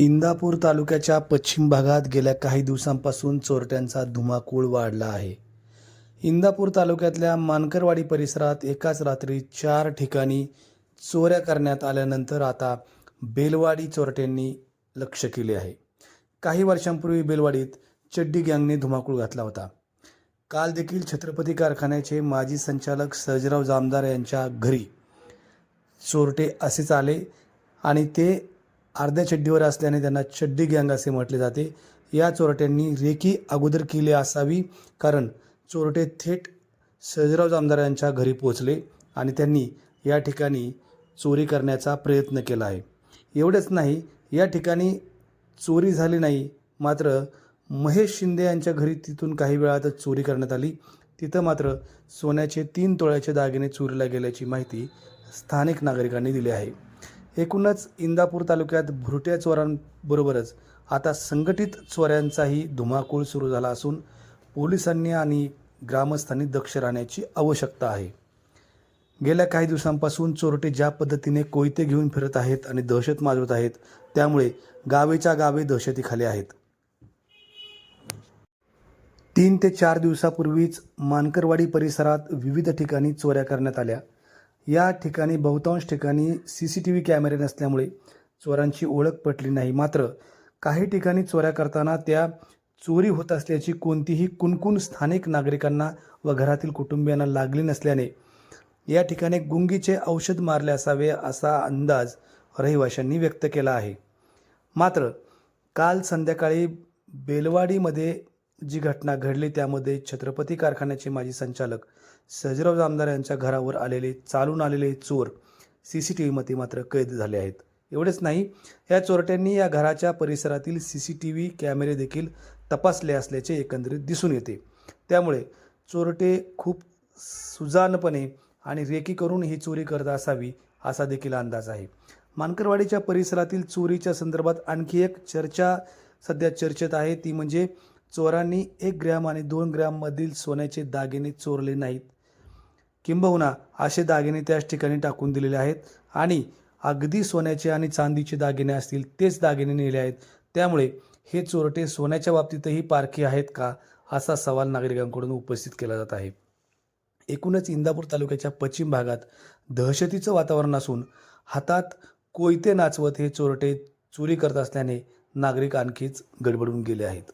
इंदापूर तालुक्याच्या पश्चिम भागात गेल्या काही दिवसांपासून चोरट्यांचा धुमाकूळ वाढला आहे. इंदापूर तालुक्यातल्या मानकरवाडी परिसरात एकाच रात्री चार ठिकाणी चोऱ्या करण्यात आल्यानंतर आता बेलवाडी चोरट्यांनी लक्ष केले आहे. काही वर्षांपूर्वी बेलवाडीत चड्डी गँगने धुमाकूळ घातला होता. काल देखील छत्रपती कारखान्याचे माजी संचालक सर्जराव जामदार यांच्या घरी चोरटे असेच आले आणि ते अर्ध्या चड्डीवर असल्याने त्यांना चड्डी गँग असे म्हटले जाते. या चोरट्यांनी रेकी अगोदर केली असावी कारण चोरटे थेट सर्जराव जामदार यांच्या घरी पोहोचले आणि त्यांनी या ठिकाणी चोरी करण्याचा प्रयत्न केला आहे. एवढंच नाही या ठिकाणी चोरी झाली नाही मात्र महेश शिंदे यांच्या घरी तिथून काही वेळातच चोरी करण्यात आली. तिथं मात्र सोन्याचे तीन तोळ्याचे दागिने चोरीला गेल्याची माहिती स्थानिक नागरिकांनी दिली आहे. एकूणच इंदापूर तालुक्यात भुरट्या चोरांबरोबरच आता संघटित चोऱ्यांचाही धुमाकूळ सुरू झाला असून पोलिसांनी आणि ग्रामस्थांनी दक्ष राहण्याची आवश्यकता आहे. गेल्या काही दिवसांपासून चोरटे ज्या पद्धतीने कोयते घेऊन फिरत आहेत आणि दहशत माजवत आहेत त्यामुळे गावेच्या गावे दहशतीखाली आहेत. तीन ते चार दिवसापूर्वीच मानकरवाडी परिसरात विविध ठिकाणी चोऱ्या करण्यात आल्या. या ठिकाणी बहुतांश ठिकाणी सी सी टी व्ही कॅमेरे नसल्यामुळे चोरांची ओळख पटली नाही. मात्र काही ठिकाणी चोऱ्या करताना त्या चोरी होत असल्याची कोणतीही कुणकुण स्थानिक नागरिकांना व घरातील कुटुंबियांना लागली नसल्याने या ठिकाणी गुंगीचे औषध मारले असावे असा अंदाज रहिवाशांनी व्यक्त केला आहे. मात्र काल संध्याकाळी बेलवाडीमध्ये जी घटना घडली त्यामध्ये छत्रपती कारखान्याचे माजी संचालक सजराव जामदार यांच्या घरावर आलेले चालून आलेले चोर सी सी टी व्हीमध्ये मात्र कैद झाले आहेत. एवढेच नाही या चोरट्यांनी या घराच्या परिसरातील सी सी टी व्ही कॅमेरे देखील तपासले असल्याचे एकंदरीत दिसून येते. त्यामुळे चोरटे खूप सुजानपणे आणि रेकी करून ही चोरी करत असावी असा देखील अंदाज आहे. मानकरवाडीच्या परिसरातील चोरीच्या संदर्भात आणखी एक चर्चा सध्या चर्चेत आहे ती म्हणजे चोरांनी एक ग्रॅम आणि दोन ग्रॅममधील सोन्याचे दागिने चोरले नाहीत. किंबहुना असे दागिने त्याच ठिकाणी टाकून दिलेले आहेत आणि अगदी सोन्याचे आणि चांदीचे दागिने असतील तेच दागिने नेले आहेत. त्यामुळे हे चोरटे सोन्याच्या बाबतीतही पारखी आहेत का असा सवाल नागरिकांकडून उपस्थित केला जात आहे. एकूणच इंदापूर तालुक्याच्या पश्चिम भागात दहशतीचं वातावरण असून हातात कोयते नाचवत हे चोरटे चोरी करत असल्याने नागरिक आणखीच गडबडून गेले आहेत.